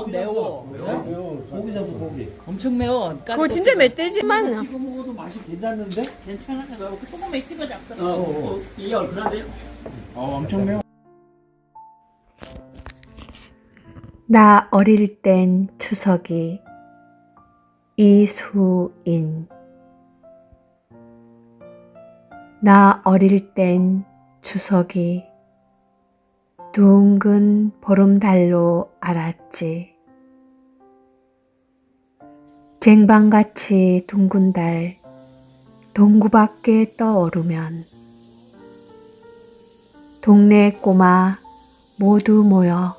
어, 매워. 매워. 고기 잡수 고기. 엄청 매워. 그거 진짜 멧돼지만 찍어 먹어도 맛이 괜찮는데? 괜찮아. 그 소금에 찍어 잡숴. 어, 어, 이게 얼큰한데요? 어 엄청 매워. 나 어릴 땐 추석이 이수인 나 어릴 땐 추석이 둥근 보름달로 알았지. 쟁반같이 둥근 달 동구 밖에 떠오르면 동네 꼬마 모두 모여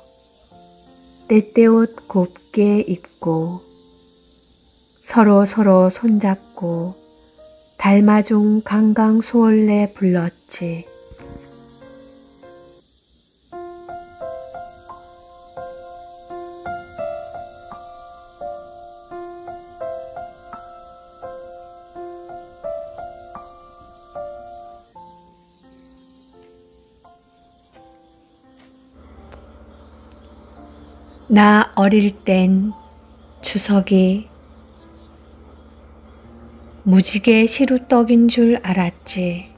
때때옷 곱게 입고 서로 서로 손잡고 달마중 강강 수월래 불렀지. 나 어릴 땐 추석이 무지개 시루떡인 줄 알았지.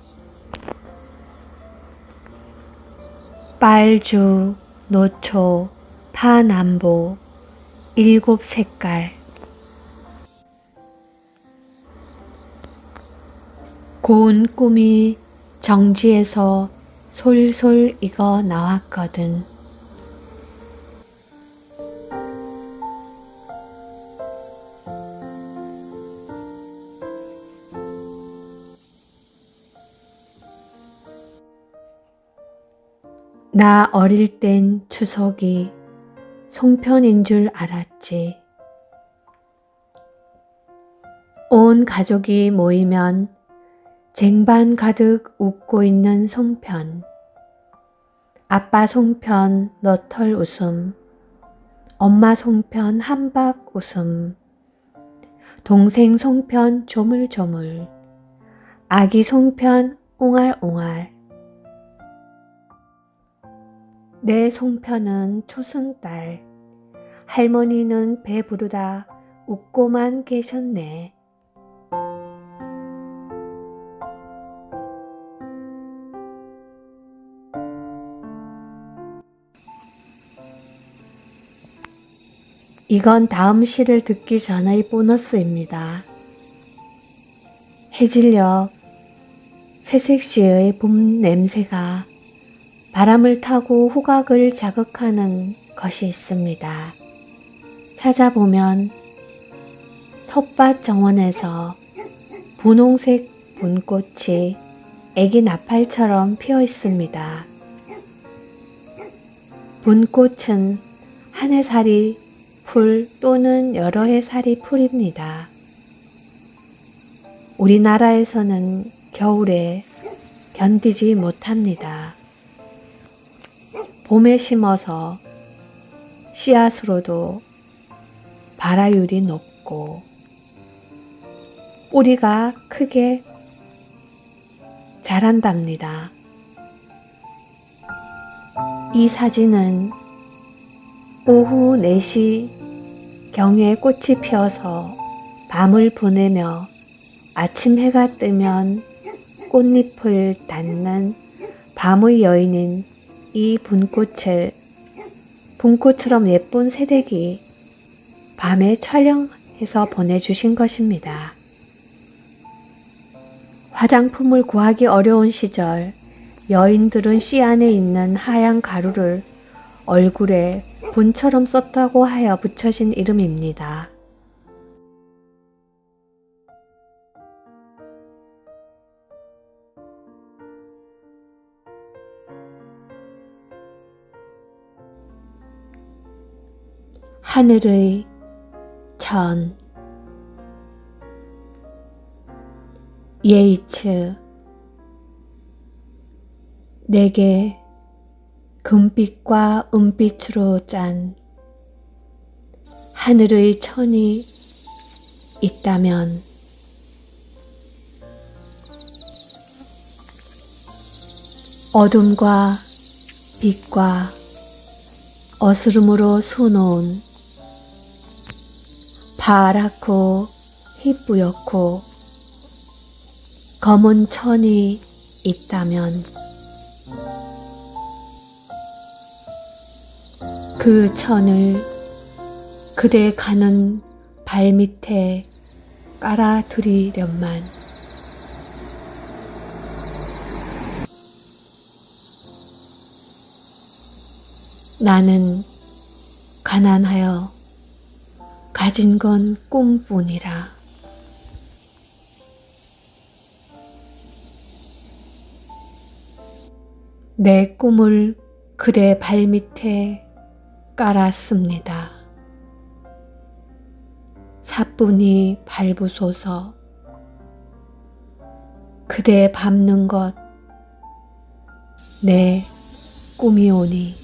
빨주, 노초, 파남보, 일곱 색깔. 고운 꿈이 정지에서 솔솔 익어 나왔거든. 나 어릴 땐 추석이 송편인 줄 알았지. 온 가족이 모이면 쟁반 가득 웃고 있는 송편. 아빠 송편 너털 웃음. 엄마 송편 한박 웃음. 동생 송편 조물조물. 아기 송편 옹알옹알. 내 송편은 초승달. 할머니는 배부르다 웃고만 계셨네. 이건 다음 시를 듣기 전의 보너스입니다. 해질녘 새색시의 봄 냄새가 바람을 타고 후각을 자극하는 것이 있습니다. 찾아보면 텃밭 정원에서 분홍색 분꽃이 애기 나팔처럼 피어 있습니다. 분꽃은 한 해 살이 풀 또는 여러 해 살이 풀입니다. 우리나라에서는 겨울에 견디지 못합니다. 봄에 심어서 씨앗으로도 발화율이 높고 뿌리가 크게 자란답니다. 이 사진은 오후 4시 경에 꽃이 피어서 밤을 보내며 아침 해가 뜨면 꽃잎을 닫는 밤의 여인인 이 분꽃을 분꽃처럼 예쁜 새댁이 밤에 촬영해서 보내주신 것입니다. 화장품을 구하기 어려운 시절 여인들은 씨 안에 있는 하얀 가루를 얼굴에 분처럼 썼다고 하여 붙여진 이름입니다. 하늘의 천 예이츠 내게 금빛과 은빛으로 짠 하늘의 천이 있다면. 어둠과 빛과 어스름으로 수놓은 파랗고 희뿌옇고 검은 천이 있다면 그 천을 그대 가는 발밑에 깔아드리련만. 나는 가난하여 가진 건 꿈뿐이라. 내 꿈을 그대 발밑에 깔았습니다. 사뿐히 밟으소서. 그대 밟는 것 내 꿈이오니.